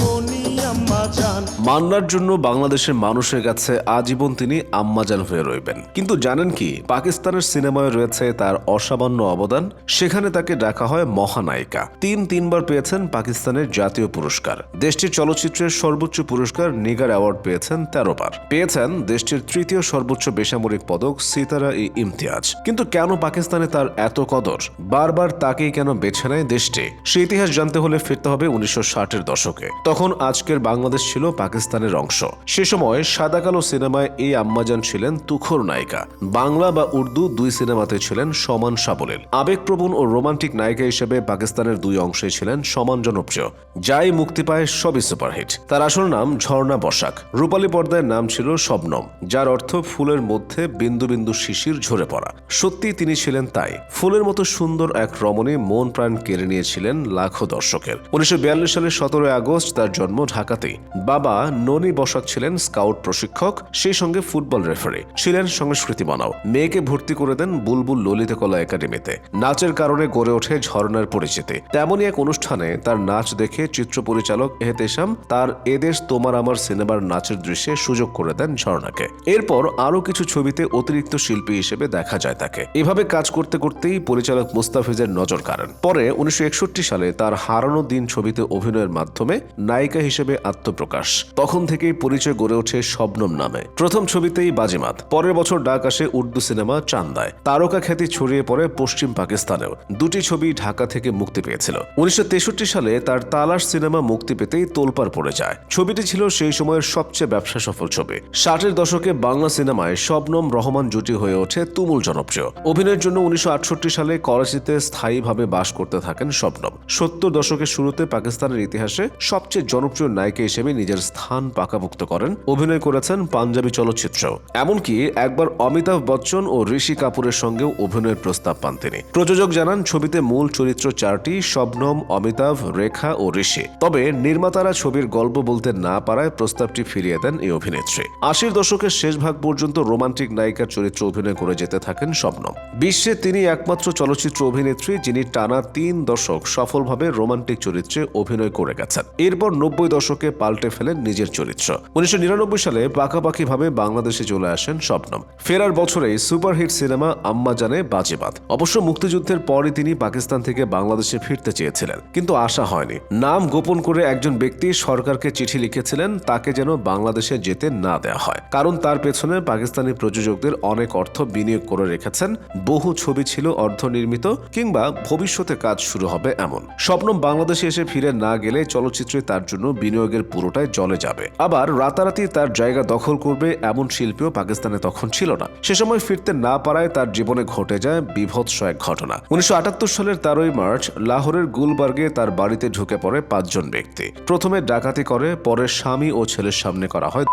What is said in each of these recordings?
মনি মান্নার জন্য বাংলাদেশের মানুষের কাছে আজীবন তিনি আম্মাজান হয়ে রইবেন। কিন্তু জানেন কি, পাকিস্তানের সিনেমায় রয়েছে তার অসামান্য অবদান, সেখানে তাকে ডাকা হয় মহানায়িকা। তিন তিনবার পেয়েছেন পাকিস্তানের জাতীয় পুরস্কার। দেশটির চলচ্চিত্রের সর্বোচ্চ পুরস্কার নিগার অ্যাওয়ার্ড পেয়েছেন তেরো বার পেয়েছেন দেশটির তৃতীয় সর্বোচ্চ বেসামরিক পদক, সিতারা ই ইমতিয়াজ। কিন্তু কেন পাকিস্তানে তার এত কদর? বারবার তাকেই কেন বেছে নেয় দেশটি? সে ইতিহাস জানতে হলে ফিরতে হবে উনিশশো ষাটের দশকে। তখন আজকের বাংলাদেশ ছিল পাকিস্তানের অংশ। সে সময় সাদা কালো সিনেমায় এই আম্মাজান ছিলেন তুখর নায়িকা। বাংলা বা উর্দু দুই সিনেমাতে ছিলেন সমান সাবলীল। আবেগপ্রবণ ও রোমান্টিক নায়িকা হিসেবে পাকিস্তানের দুই অংশে ছিলেন সমান জনপ্রিয়। যাই মুক্তি পায় সবই সুপারহিট। তার আসল নাম ঝর্ণা বসাক। রূপালী পর্দায় নাম ছিল শবনম, যার অর্থ ফুলের মধ্যে বিন্দু বিন্দু শিশির ঝরে পড়া। সত্যি তিনি ছিলেন তাই। ফুলের মতো সুন্দর এক রমণী মন প্রাণ কেড়ে নিয়েছিলেন লাখো দর্শকের। উনিশশো সালের সতেরোই আগস্ট তার জন্ম ঢাকাতেই বাবা ননি বসাক ছিলেন স্কাউট প্রশিক্ষক, সেই সঙ্গে ফুটবল রেফারি। ছিলেন সংস্কৃতি মানাও মেয়েকে ভর্তি করে দেন বুলবুল ললিত কলা একাডেমিতে। নাচের কারণে গড়ে ওঠে ঝর্ণার পরিচিতি। তেমনই এক অনুষ্ঠানে তার নাচ দেখে চিত্র পরিচালক এহতেশাম তার এদেশ তোমার আমার সিনেমার নাচের দৃশ্যে সুযোগ করে দেন ঝর্ণাকে। এরপর আরও কিছু ছবিতে অতিরিক্ত শিল্পী হিসেবে দেখা যায় তাকে। এভাবে কাজ করতে করতেই পরিচালক মুস্তাফিজের নজর কাড়েন। পরে উনিশশো সালে তার হারানো দিন ছবিতে অভিনয়ের মাধ্যমে নায়িকা হিসেবে আত্মপ্রকাশ। তখন থেকেই পরিচয় গড়ে ওঠে শবনম নামে। প্রথম ছবিতেই বাজিমাত। পরের বছর ডাক আসে উর্দু সিনেমা চান্দায়। তারকা খ্যাতি ছড়িয়ে পড়ে পশ্চিম পাকিস্তানেও। দুটি ছবি ঢাকা থেকে মুক্তি পেয়েছিল। উনিশশো সালে তার তালাশ সিনেমা মুক্তি পেতেই তোলপাড় পড়ে যায়। ছবিটি ছিল সেই সময়ের সবচেয়ে ব্যবসা সফল ছবি। ষাটের দশকে বাংলা সিনেমায় শবনম রহমান জুটি হয়ে ওঠে তুমুল জনপ্রিয়। অভিনয়ের জন্য উনিশশো আটষট্টি সালে করাচিতে স্থায়ীভাবে বাস করতে থাকেন শবনম সত্তর দশকের শুরুতে পাকিস্তানের ইতিহাসে সবচেয়ে জনপ্রিয় নায়িকা হিসেবে নিজের স্থান পাকাভুক্ত করেন। অভিনয় করেছেন পাঞ্জাবি চলচ্চিত্র। এমনকি একবার অমিতাভ বচ্চন ও ঋষি কাপুরের সঙ্গেও অভিনয়ের প্রস্তাব পান তিনি। প্রযোজক জানান, ছবিতে মূল চরিত্র চারটি, শবনম, অমিতাভ, রেখা ও ঋষি। তবে নির্মাতারা ছবির গল্প বলতে না পারায় প্রস্তাবটি ফিরিয়ে দেন এই অভিনেত্রী। আশির দশকের শেষ ভাগ পর্যন্ত রোমান্টিক নায়িকার চরিত্র অভিনয় করে যেতে থাকেন শবনম। বিশ্বে তিনি একমাত্র চলচ্চিত্র অভিনেত্রী যিনি টানা তিন দশক সফলভাবে রোমান্টিক চরিত্রে অভিনয় করে গেছেন। এরপর নব্বই দশকে পাল্টে ফেলেন নিজের চরিত্র। উনিশশো নিরানব্বই সালে পাকাপাকিভাবে বাংলাদেশে চলে আসেন শবনম ফেরার বছরেই সুপারহিট সিনেমা আম্মা জানে বাজেবাদ অবশ্য মুক্তিযুদ্ধের পরই তিনি পাকিস্তান থেকে বাংলাদেশে ফিরতে চেয়েছিলেন। কিন্তু আশা হয়নি। নাম গোপন করে একজন ব্যক্তি সরকারকে চিঠি লিখেছিলেন, তাকে যেন বাংলাদেশে যেতে না দেওয়া হয়। কারণ তার পেছনে পাকিস্তানি প্রযোজকদের অনেক অর্থ বিনিয়োগ করে রেখেছেন। বহু ছবি ছিল অর্ধনির্মিত কিংবা ভবিষ্যতে কাজ শুরু হবে এমন। স্বপ্ন বাংলাদেশে এসে ফিরে না গেলে চলচ্চিত্রে তার জন্য বিনিয়োগের পুরোটাই জলে যাবে। আবার রাতারাতি তার জায়গা দখল করবে এমন শিল্পীও পাকিস্তানে তখন ছিল না। সে সময় ফিরতে না পারায় তার জীবনে ঘটে যায় বিভৎস এক ঘটনা। উনিশশো আটাত্তর সালের তেরোই মার্চ লাহোরের গুলবার্গে তার বাড়িতে ঢুকে পড়ে পাঁচজন ব্যক্তি। প্রথমে ডাকাতি করে, পরে স্বামী ও ছেলের সামনে করা হয়।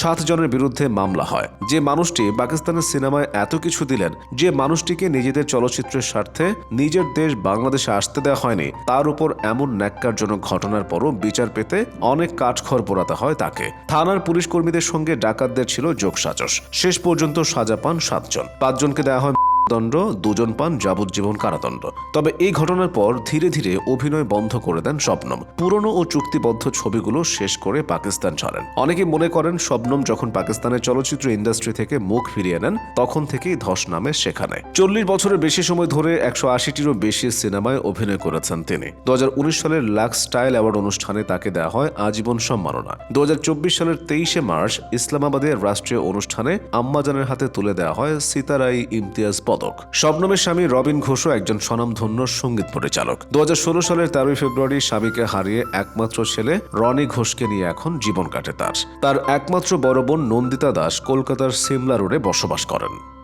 সাত জনের বিরুদ্ধে মামলা হয়। যে মানুষটি পাকিস্তানের সিনেমায় এত কিছু দিলেন, যে মানুষটিকে নিজেদের চলচ্চিত্রের স্বার্থে নিজের দেশ বাংলাদেশে আসতে দেওয়া হয়নি, তার উপর এমন ন্যাক্কারজনক ঘটনার পরও বিচার পেতে অনেক কাঠখড় পোড়াতে হয় তাকে। থানার পুলিশ কর্মীদের সঙ্গে ডাকাতদের ছিল যোগসাজস শেষ পর্যন্ত সাজা পান সাতজন। পাঁচজনকে দেওয়া হয় দণ্ড দুজন পান যাবজ্জীবন কারাদণ্ড। তবে এই ঘটনার পর ধীরে ধীরে অভিনয় বন্ধ করে দেন শবনম। পুরনো ও চুক্তিবদ্ধ ছবিগুলো শেষ করে পাকিস্তান ছাড়েন। অনেকে মনে করেন শবনম যখন পাকিস্তানের চলচ্চিত্র ইন্ডাস্ট্রি থেকে মুখ ফিরিয়ে নেন, তখন থেকেই ধস নামে সেখানে। চল্লিশ বছরের বেশি সময় ধরে একশো আশিটিরও বেশি সিনেমায় অভিনয় করেছেন তিনি। দু হাজার উনিশ সালের লাক্স স্টাইল অ্যাওয়ার্ড অনুষ্ঠানে তাকে দেওয়া হয় আজীবন সম্মাননা। দু হাজার চব্বিশ সালের তেইশে মার্চ ইসলামাবাদের রাষ্ট্রীয় অনুষ্ঠানে আম্মাজানের হাতে তুলে দেওয়া হয় সিতারাই ইমতিয়াজ পদক শবনমের স্বামী রবিন ঘোষও একজন স্বনামধন্য সংগীত পরিচালক। দু হাজার ষোলো সালের তেরোই ফেব্রুয়ারি স্বামীকে হারিয়ে একমাত্র ছেলে রনি ঘোষকে নিয়ে এখন জীবন কাটে তার। তার একমাত্র বড় বোন নন্দিতা দাস কলকাতার সিমলা রোডে বসবাস করেন।